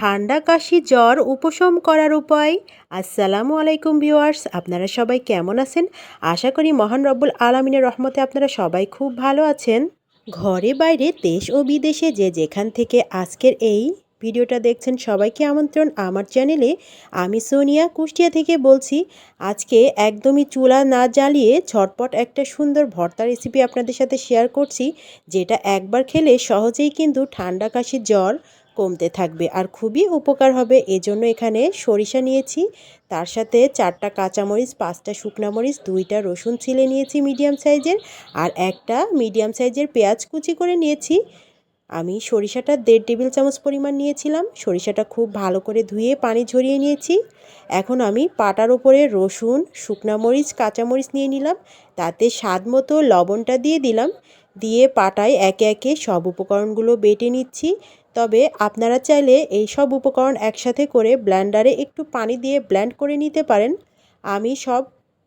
ঠান্ডা কাশি জ্বর উপশম করার উপায়। আসসালামু আলাইকুম ভিউয়ার্স, আপনারা সবাই কেমন আছেন? আশা করি মহান রব্বুল আলমিনের রহমতে আপনারা সবাই খুব ভালো আছেন। ঘরে বাইরে দেশ ও বিদেশে যে যেখান থেকে আজকের এই ভিডিওটা দেখছেন সবাইকে আমন্ত্রণ আমার চ্যানেলে আমি সোনিয়া কুষ্টিয়া থেকে বলছি, আজকে একদমই চুলা না জ্বালিয়ে ঝটপট একটা সুন্দর ভর্তা রেসিপি আপনাদের সাথে শেয়ার করছি, যেটা একবার খেলে সহজেই কিন্তু ঠান্ডা কাশি জ্বর কমতে থাকবে। আর খুবই উপকার হবে। এজন্য এখানে সরিষা নিয়েছি। তার সাথে চারটা কাঁচামরিচ, পাঁচটা মরিচ, দুইটা রসুন ছিলে নিয়েছি মিডিয়াম সাইজের। আর একটা মিডিয়াম সাইজের পেঁয়াজ কুচি করে নিয়েছি। আমি সরিষাটা দেড় টেবিল চামচ পরিমাণ নিয়েছিলাম। সরিষাটা খুব ভালো করে ধুয়ে পানি ঝরিয়ে নিয়েছি। এখন আমি পাটার ওপরে রসুন মরিচ, কাঁচামরিচ নিয়ে নিলাম। তাতে স্বাদ মতো লবণটা দিয়ে দিলাম। দিয়ে পাটায় একে একে সব উপকরণগুলো বেটে নিচ্ছি। তবে আপনারা চাইলে এই সব উপকরণ একসাথে করে ব্ল্যান্ডারে একটু পানি দিয়ে ব্ল্যান্ড করে নিতে পারেন। আমি সব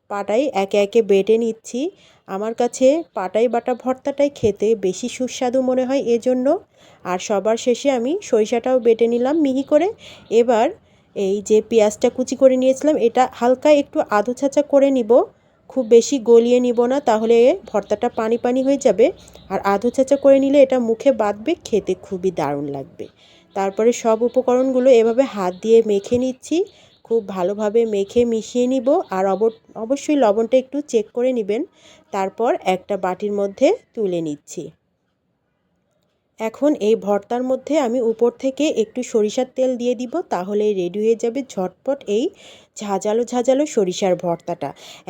পাটাই একে একে বেটে নিচ্ছি। আমার কাছে পাটাই বাটা ভর্তাটাই খেতে বেশি সুস্বাদু মনে হয় এজন্য। আর সবার শেষে আমি সরিষাটাও বেটে নিলাম মিহি করে। এবার এই যে পেঁয়াজটা কুচি করে নিয়েছিলাম, এটা হালকা একটু আধু ছাঁচা করে নিব। খুব বেশি গলিয়ে নিব না, তাহলে ভর্তাটা পানি পানি হয়ে যাবে। আর আধো চেঁচা করে নিলে এটা মুখে বাঁধবে, খেতে খুবই দারুণ লাগবে। তারপরে সব উপকরণগুলো এভাবে হাত দিয়ে মেখে নিচ্ছি। খুব ভালোভাবে মেখে মিশিয়ে নিব, আর অবশ্যই লবণটা একটু চেক করে নেবেন। তারপর একটা বাটির মধ্যে তুলে নিচ্ছি। এখন এই ভর্তার মধ্যে আমি উপর থেকে একটু সরিষার তেল দিয়ে দিব তাহলে রেডি হয়ে যাবে ঝটপট এই ঝাঁঝালো ঝাঁঝালো সরিষার ভর্তাটা।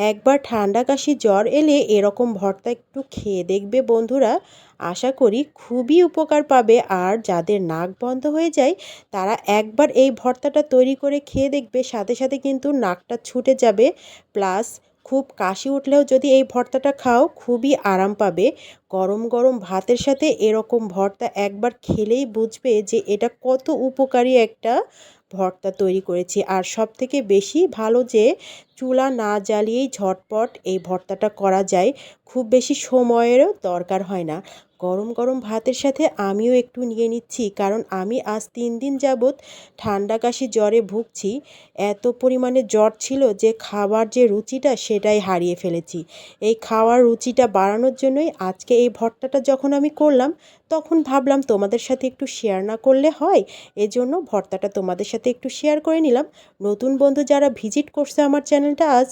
একবার ঠান্ডা কাশি জ্বর এলে এরকম ভর্তা একটু খেয়ে দেখবে বন্ধুরা। আশা করি খুবই উপকার পাবে, আর যাদের নাক বন্ধ হয়ে যায়, তারা একবার এই ভর্তাটা তৈরি করে খেয়ে দেখবে, সাথে সাথে কিন্তু নাকটা ছুটে যাবে, প্লাস খুব কাশি উঠলেও যদি এই ভর্তাটা খাও, খুবই আরাম পাবে। গরম গরম ভাতের সাথে এরকম ভর্তা একবার খেলেই বুঝবে যে এটা কত উপকারী একটা ভর্তা তৈরি করেছি। আর সব থেকে বেশি ভালো যে চুলা না জ্বালিয়েই ঝটপট এই ভর্তাটা করা যায়। খুব বেশি সময়েরও দরকার হয় না। গরম গরম ভাতের সাথে আমিও একটু নিয়ে নিচ্ছি, কারণ আমি আজ তিন দিন যাবৎ ঠান্ডা কাশি জ্বরে ভুগছি। এত পরিমাণে জ্বর ছিল যে খাবার যে রুচিটা সেটাই হারিয়ে ফেলেছি। এই খাওয়ার রুচিটা বাড়ানোর জন্যই আজকে এই ভর্তাটা যখন আমি করলাম, তখন ভাবলাম তোমাদের সাথে একটু শেয়ার না করলে হয়, এজন্য ভর্তাটা তোমাদের সাথে একটু শেয়ার করে নিলাম। নতুন বন্ধু যারা ভিজিট করছে আমার চ্যানেলটা আজ।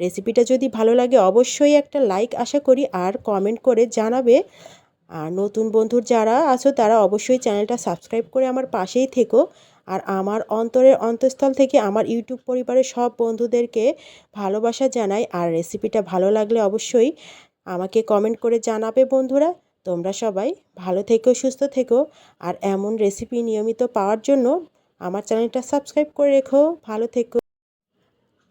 রেসিপিটা যদি ভালো লাগে, অবশ্যই একটা লাইক আশা করি, আর কমেন্ট করে জানাবে। আর নতুন বন্ধুর যারা আছো, তারা অবশ্যই চ্যানেলটা সাবস্ক্রাইব করে আমার পাশেই থেকো। আর আমার অন্তরের অন্তঃস্থল থেকে আমার ইউটিউব পরিবারের সব বন্ধুদেরকে ভালোবাসা জানাই। আর রেসিপিটা ভালো লাগলে অবশ্যই আমাকে কমেন্ট করে জানাবে বন্ধুরা। তোমরা সবাই ভালো থেকো, সুস্থ থেকো। আর এমন রেসিপি নিয়মিত পাওয়ার জন্য আমার চ্যানেলটা সাবস্ক্রাইব করে রেখো। ভালো থেকো।